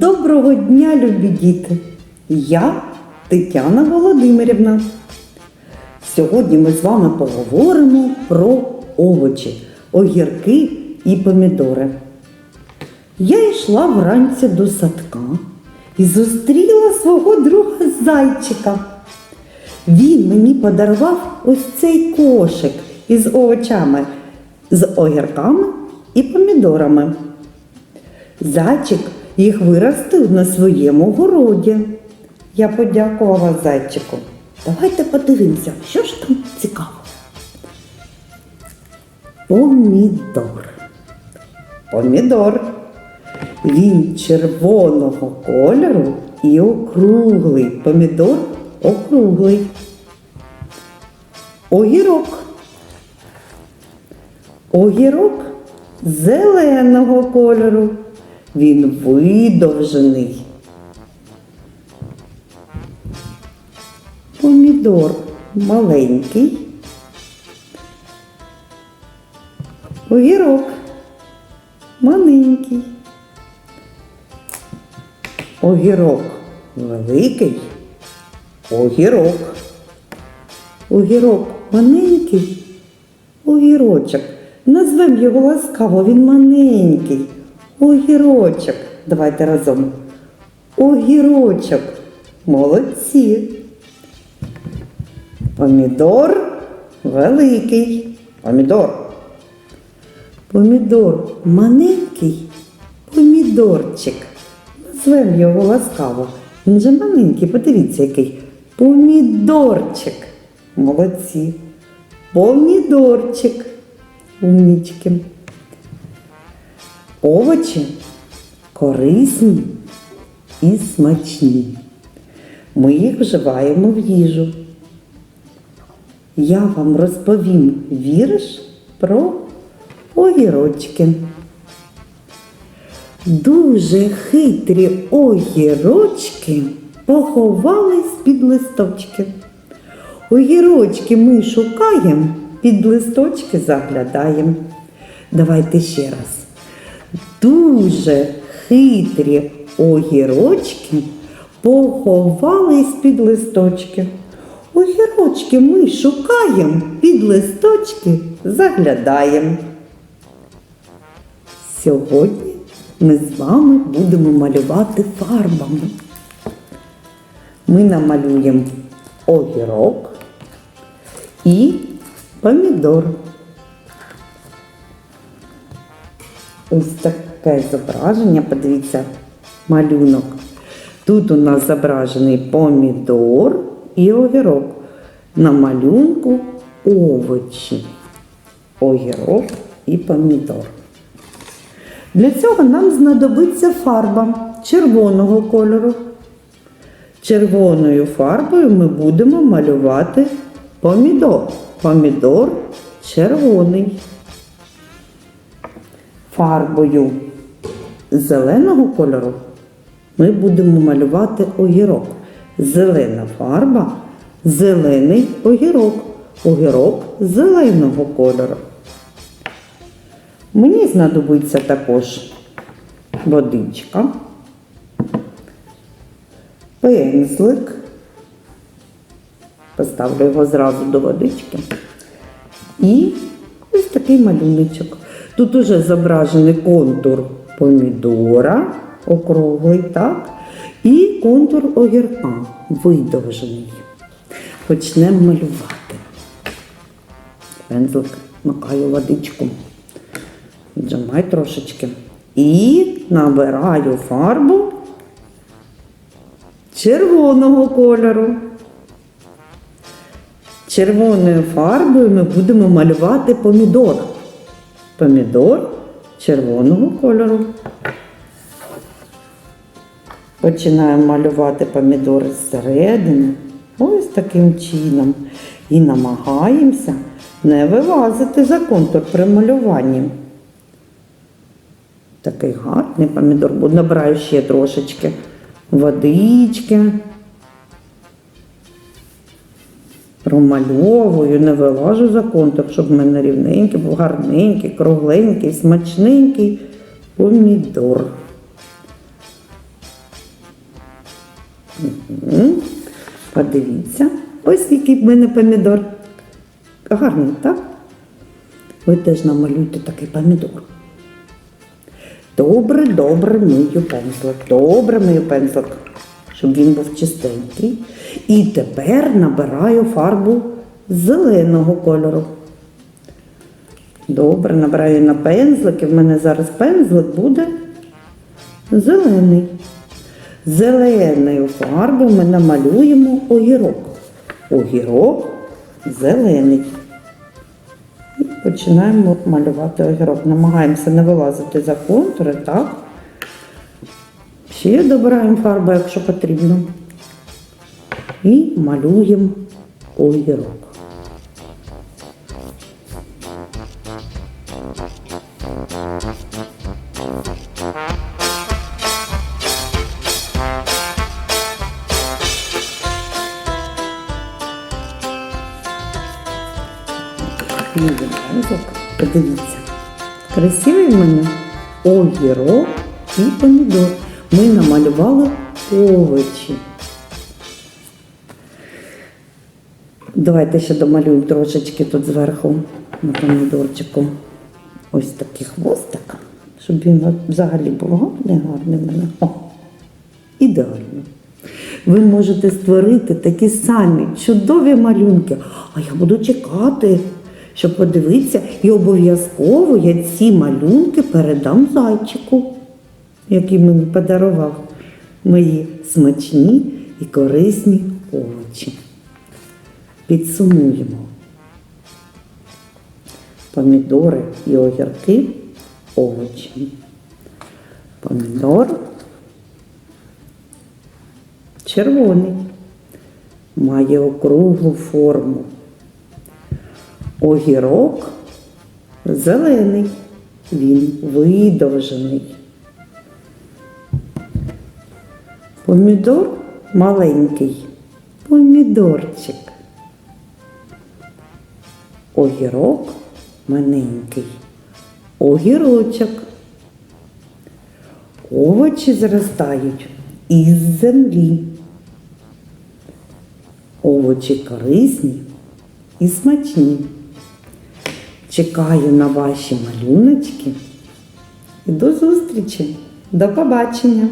Доброго дня, любі діти! Я Тетяна Володимирівна. Сьогодні ми з вами поговоримо про овочі, огірки і помідори. Я йшла вранці до садка і зустріла свого друга зайчика. Він мені подарував ось цей кошик із овочами, з огірками і помідорами. Зайчик їх виростив на своєму городі. Я подякувала зайчику. Давайте подивимося, що ж там цікаво. Помідор. Помідор. Він червоного кольору і округлий. Помідор округлий. Огірок. Огірок зеленого кольору. Він видовжений. Помідор маленький. Огірок маленький. Огірок великий. Огірок. Огірок маленький. Огірочок. Назвемо його ласкаво, він маленький. Огірочок. Давайте разом. Огірочок. Молодці. Помідор великий. Помідор. Помідор маленький. Помідорчик. Назвемо його ласкаво. Він же маленький, подивіться, який. Помідорчик. Молодці. Помідорчик. Умнічки. Овочі корисні і смачні. Ми їх вживаємо в їжу. Я вам розповім вірш про огірочки. Дуже хитрі огірочки поховались під листочки. Огірочки ми шукаємо, під листочки заглядаємо. Давайте ще раз. Дуже хитрі огірочки поховались під листочки. Огірочки ми шукаємо, під листочки заглядаємо. Сьогодні ми з вами будемо малювати фарбами. Ми намалюємо огірок і помідор. Ось таке зображення, подивіться, малюнок. Тут у нас зображений помідор і огірок. На малюнку овочі. Огірок і помідор. Для цього нам знадобиться фарба червоного кольору. Червоною фарбою ми будемо малювати помідор. Помідор червоний. Фарбою зеленого кольору ми будемо малювати огірок. Зелена фарба, зелений огірок. Огірок зеленого кольору. Мені знадобиться також водичка, пензлик. Поставлю його зразу до водички. І ось такий малюночок. Тут уже зображений контур помідора, округлий, так, і контур огірка видовжений. Почнемо малювати. Пензлик макаю водичку. Віджимай трошечки. І набираю фарбу червоного кольору. Червоною фарбою ми будемо малювати помідор. Помідор червоного кольору. Починаємо малювати помідори зсередини. Ось таким чином. І намагаємося не вилазити за контур при малюванні. Такий гарний помідор. Набираю ще трошечки водички. Промальовую, не вилажу за контур, щоб в мене рівненький, був гарненький, кругленький, смачненький помідор. М, Подивіться, ось який в мене помідор. Гарний, так? Ви теж намалюйте такий помідор. Добре, добре мию пензлик. Добре мию пензлик, щоб він був чистенький. І тепер набираю фарбу зеленого кольору. Добре, набираю на пензлик, і в мене зараз пензлик буде зелений. Зеленою фарбою ми намалюємо огірок. Огірок зелений. І починаємо малювати огірок. Намагаємося не вилазити за контури, так? Ще добираємо фарбу, якщо потрібно. І малюємо огірок. Подивіться. Красивий в мене огірок і помідор. Ми намалювали овочі. Давайте ще домалюємо трошечки тут зверху на помідорчику. Ось такий хвостик, щоб він взагалі був гарний, гарний в мене. О, ідеально. Ви можете створити такі самі чудові малюнки. А я буду чекати, щоб подивитися, і обов'язково я ці малюнки передам зайчику, який мені подарував мої смачні і корисні овочі. Підсумуємо. Помідори і огірки овочі. Помідор червоний, має округлу форму. Огірок зелений, він видовжений. Помідор маленький, помідорчик. Огірок маленький, огірочок. Овочі зростають із землі. Овочі корисні і смачні. Чекаю на ваші малюночки і до зустрічі. До побачення!